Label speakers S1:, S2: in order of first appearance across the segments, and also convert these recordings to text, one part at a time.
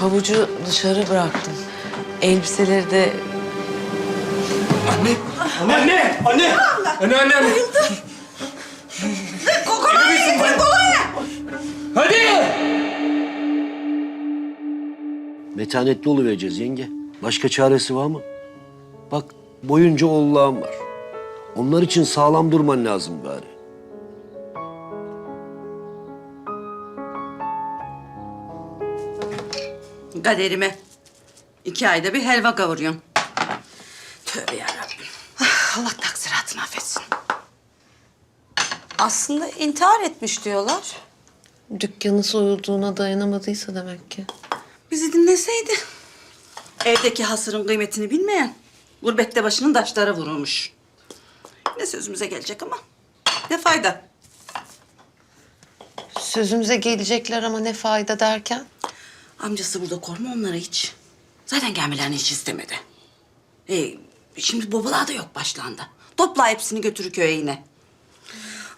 S1: Pabucu dışarı bıraktım. Elbiseleri de...
S2: Anne! Anne! Anne! Anne! Anne! Anne! Kokona yedin kolonya! Hadi!
S3: Metanetli vereceğiz yenge. Başka çaresi var mı? Bak boyunca oğulluğum var. Onlar için sağlam durman lazım bari.
S4: Kaderime. İki ayda bir helva kavuruyorsun. Tövbe yarabbim. Ah, Allah taksiratını affetsin.
S5: Aslında intihar etmiş diyorlar.
S1: dükkanı soyulduğuna dayanamadıysa demek ki.
S4: Bizi dinleseydi. Evdeki hasırın kıymetini bilmeyen gurbette başının taşlara vurulmuş. Ne sözümüze gelecek ama ne fayda.
S1: Sözümüze gelecekler ama ne fayda derken?
S4: Amcası burada korma onlara hiç. Zaten gelmelerini hiç istemedi. E, şimdi babalar da yok başlarında. Topla hepsini götürür köye yine.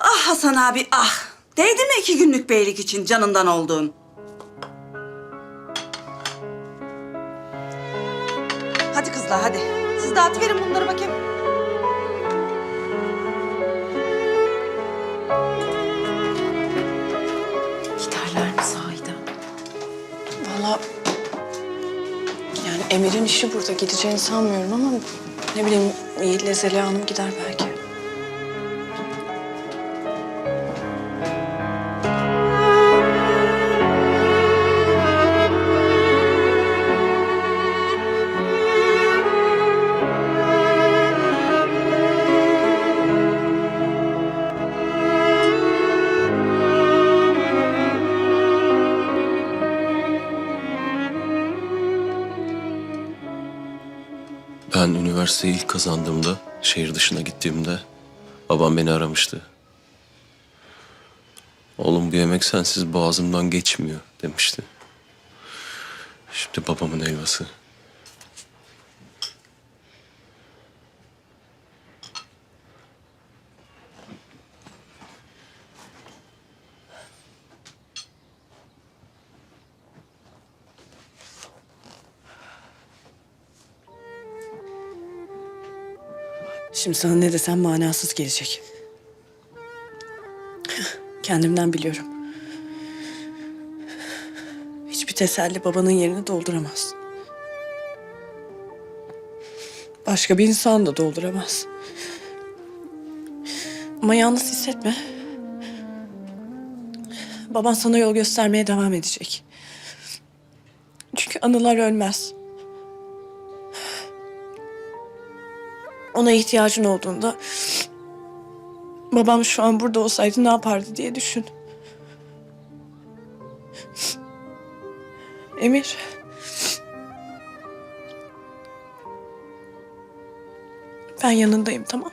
S4: Ah Hasan abi ah. Değdi mi iki günlük beylik için canından olduğun? Hadi kızlar hadi. Siz dağıtıverin bunları bakayım.
S6: Yani Emir'in işi burada gideceğini sanmıyorum ama ne bileyim Yiğit'le Zeliha Hanım gider belki.
S7: Ben üniversiteyi ilk kazandığımda, şehir dışına gittiğimde babam beni aramıştı. Oğlum bu yemek sensiz boğazımdan geçmiyor demişti. Şimdi babamın helvası.
S6: Şimdi sana ne desem manasız gelecek. Kendimden biliyorum. Hiçbir teselli babanın yerini dolduramaz. Başka bir insan da dolduramaz. Ama yalnız hissetme. Baban sana yol göstermeye devam edecek. Çünkü anılar ölmez. Ona ihtiyacın olduğunda babam şu an burada olsaydı ne yapardı diye düşün. Emir. Ben yanındayım tamam